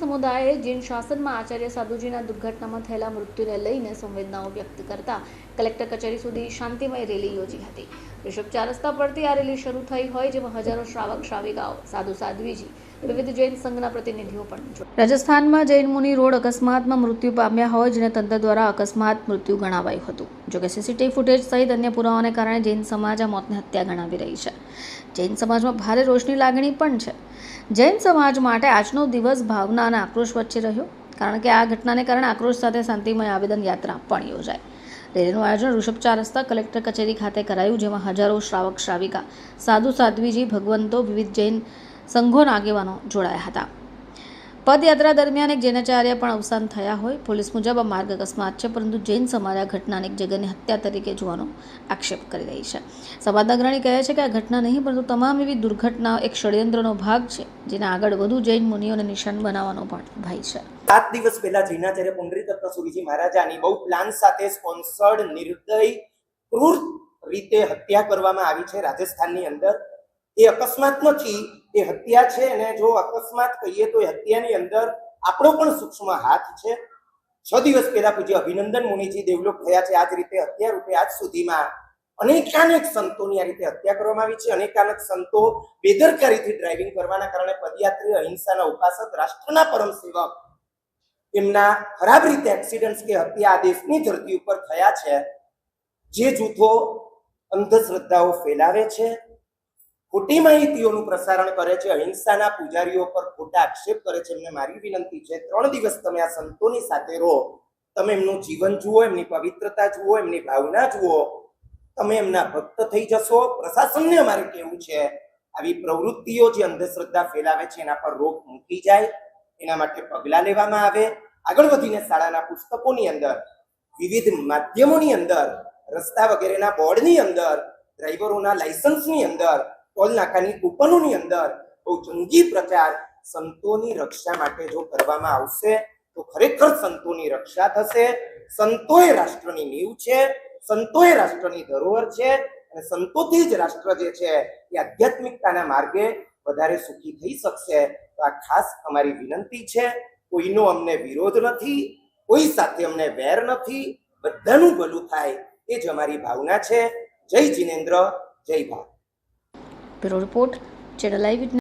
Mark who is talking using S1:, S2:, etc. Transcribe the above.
S1: સમુદાયે જૈન શાસનમાં આચાર્ય સાધુજીના દુર્ઘટનામાં થયેલા મૃત્યુને લઈને સંવેદનાઓ વ્યક્ત કરતા કલેક્ટર કચેરી સુધી શાંતિમય રેલી યોજી હતી. ઋષભ ચાર રસ્તા પરથી આ રેલી શરૂ થઈ હોય, જેમાં હજારો શ્રાવક, શ્રાવિકાઓ, સાધુ, સાધ્વીજી વિવિધ જૈન સંઘના પ્રતિનિધિઓ પણ રાજસ્થાનમાં જૈન મુનિ રોડ અકસ્માતમાં મૃત્યુ પામ્યા હોય જેને તંત્ર દ્વારા અકસ્માત મૃત્યુ ગણાવાયું હતું. જોકે સીસીટીવી ફૂટેજ સહિત અન્ય પુરાવાને કારણે જૈન સમાજ આ મોતને હત્યા ગણાવી રહી છે. જૈન સમાજમાં ભારે રોષની લાગણી પણ છે. જૈન સમાજ માટે આજનો દિવસ ભાવના અને આક્રોશ વચ્ચે રહ્યો, કારણ કે આ ઘટનાને કારણે આક્રોશ સાથે શાંતિમય આવેદન યાત્રા પણ યોજાઈ. રેલીનું આયોજન ઋષભ ચાર રસ્તા કલેક્ટર કચેરી ખાતે કરાયું, જેમાં હજારો શ્રાવક, શ્રાવિકા, સાધુ, સાધ્વીજી, ભગવંતો, વિવિધ જૈન સંઘોના આગેવાનો જોડાયા હતા. પદયાત્રા દરમિયાન એક જૈનાચાર્ય પણ અવસાન થયા હોય, પોલીસ મુજબ આ માર્ગ અકસ્માત છે, પરંતુ જૈન સમાજ આ ઘટનાને એક જગરની હત્યા તરીકે જોવાનો આક્ષેપ કરી રહી છે. સમાજના અગ્રણી કહે છે કે આ ઘટના નહીં, પરંતુ તમામ એવી દુર્ઘટના એક ષડયંત્રનો ભાગ છે, જેને આગળ વધુ જૈન મુનિઓને નિશાન બનાવવાનો પણ ભય છે.
S2: સાત દિવસ પહેલા જૈનાચાર્ય પુંડરી તત્વ સુરીજી મહારાજાની બહુ પ્લાન સાથે સ્પોન્સર્ડ નિર્દય ક્રૂર રીતે હત્યા કરવામાં આવી છે રાજસ્થાનની અંદર. એ અકસ્માત નથી એ હત્યા છે અને જો અકસ્માત કહીએ તો એ હત્યાની અંદર આપણો પણ સૂક્ષ્મ હાથ છે. છ દિવસ પહેલા પૂજ્ય અભિનંદન મુનિજી ડેવલપ થયા છે. આ જ રીતે હત્યા રૂપે આજ સુધીમાં અનેકાનેક સંતોની આ રીતે હત્યા કરવામાં આવી છે. અનેકાનેક સંતો બેદરકારીથી ડ્રાઇવિંગ કરવાના કારણે પદયાત્રી અહિંસાના ઉપાસક, રાષ્ટ્રના પરમ સેવક એમના ખરાબ રીતે એક્સિડન્ટ કે હત્યા આ દેશની ધરતી ઉપર થયા છે. જે જૂથો અંધશ્રદ્ધાઓ ફેલાવે છે. ખોટી માહિતીઓનું પ્રસારણ કરે છે, અહિંસાના પૂજારીઓ પર ખોટા આક્ષેપ કરે છે, એમને મારી વિનંતી છે, ત્રણ દિવસ તમે આ સંતોની સાથે રહો, તમે એમનું જીવન જુઓ, એમની પવિત્રતા જુઓ, એમની ભાવના જુઓ, તમે એમના ભક્ત થઈ જશો. પ્રશાસનને અમારે કેવું છે, આવી પ્રવૃત્તિઓ જે અંધશ્રદ્ધા ફેલાવે છે, એના પર રોક મૂકી જાય, એના માટે પગલાં લેવામાં આવે. આગળ વધીને શાળાના પુસ્તકોની અંદર, વિવિધ માધ્યમોની અંદર, રસ્તા વગેરેના બોર્ડની અંદર, ડ્રાઈવરોના લાયસન્સની અંદર ટોલ નાકાની કૂપનોની અંદર બહુ જંગી પ્રચાર સંતોની રક્ષા માટે જો કરવામાં આવશે, તો ખરેખર સંતોની રક્ષા થશે. સંતોએ રાષ્ટ્રની નીવ છે, સંતોએ રાષ્ટ્રની ધરોહર છે, અને સંતોથી જ રાષ્ટ્ર જે છે એ આધ્યાત્મિકતાના માર્ગે વધારે સુખી થઈ શકશે. તો આ ખાસ અમારી વિનંતી છે, કોઈનો અમને વિરોધ નથી, કોઈ સાથે અમને વેર નથી, બધાનું ભલું થાય એ જ અમારી ભાવના છે. જય જિનેન્દ્ર, જય Bharat.
S1: Bureau report. Channel live